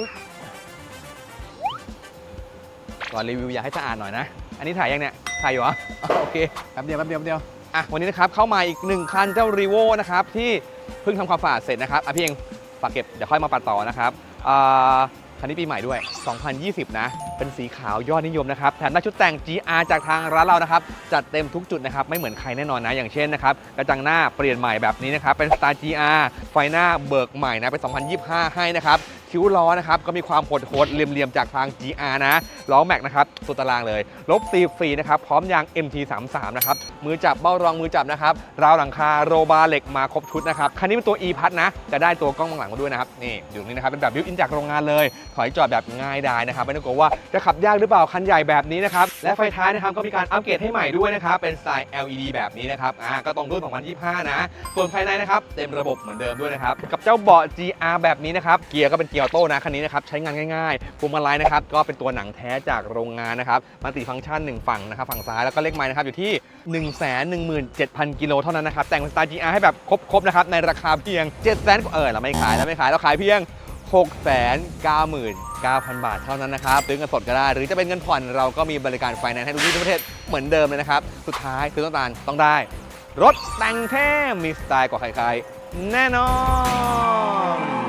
ปึ๊บก่อนรีวิวอยากให้สะอาดหน่อยนะ อันนี้ถ่ายยังเนี่ย ถ่ายอยู่เหรออ๋อโอเค แป๊บเดียวแป๊บเดียวแป๊บเดียว อะวันนี้นะครับเข้ามาอีกหนึ่งคันเจ้ารีโวนะครับที่เพิ่งทำความสะอาดเสร็จนะครับอะพี่เองฝากเก็บเดี๋ยวค่อยมาปัดต่อนะครับอ่าคันนี้ปีใหม่ด้วย 2020 นะ เป็นสีขาวยอดนิยมนะครับแถมได้ชุดแต่ง GR จากทางร้านเรานะครับจัดเต็มทุกจุดนะครับไม่เหมือนใครแน่นอนนะอย่างเช่นนะครับกระจังหน้าเปลี่ยนใหม่แบบนี้นะครับเป็นสไตล์ GR ไฟหน้าเบิกใหม่นะเป็น 2025 ให้นะครับ คิ้วล้อนะครับก็มีความโหดๆเหลี่ยมๆจากทาง GR นะล้อแม็กนะครับตัวตารางเลยลบตีฟรีนะครับพร้อมยาง MT33 นะครับมือจับเบ้ารองมือจับนะครับราวหลังคาโรบาเหล็กมาครบชุดนะครับคันนี้เป็นตัว e พัทนะจะได้ตัวกล้องมองหลังมาด้วยนะครับนี่อยู่นี่นะครับเป็นแบบบิวอินจากโรงงานเลย ถอยจอดแบบง่ายดายนะครับไม่ต้องกลัวว่าจะขับยากหรือเปล่าคันใหญ่แบบนี้นะครับและไฟท้ายนะครับก็มีการอัปเกรดให้ใหม่ด้วยนะครับเป็นสไตล์ LED แบบนี้นะครับอ่าก็ตรงรุ่น2025 นะส่วนภายในนะครับเต็มระบบเหมือนเดิมด้วยนะครับกับเจ้าเบาะ GR แบบนี้นะครับเกียร์ก็เป็นเกียร์ออโต้นะคันนี้นะครับใช้งานง่ายๆพวงมาลัยนะครับก็เป็นตัวหนังแท้จากโรงงานนะครับมัลติฟังก์ชัน 1 ฝั่งนะครับฝั่งซ้ายแล้วก็เลขไม้นะครับอยู่ที่ 117,000กิโลเท่านั้นนะครับแต่งเป็นสไตล์ GR ให้แบบครบๆนะครับในราคาเพียง700,000เออเราไม่ขายแล้วไม่ขายเราขายเพียง699,000 บาทเท่านั้นนะครับซื้อเงินสดก็ได้ หรือจะเป็นเงินผ่อนเราก็มีบริการไฟแนนซ์ให้ทุกที่ทั่วประเทศเหมือนเดิมเลยนะครับ สุดท้ายซื้อต้องการต้องได้ รถแต่งเท่มีสไตล์กว่าใครๆ แน่นอน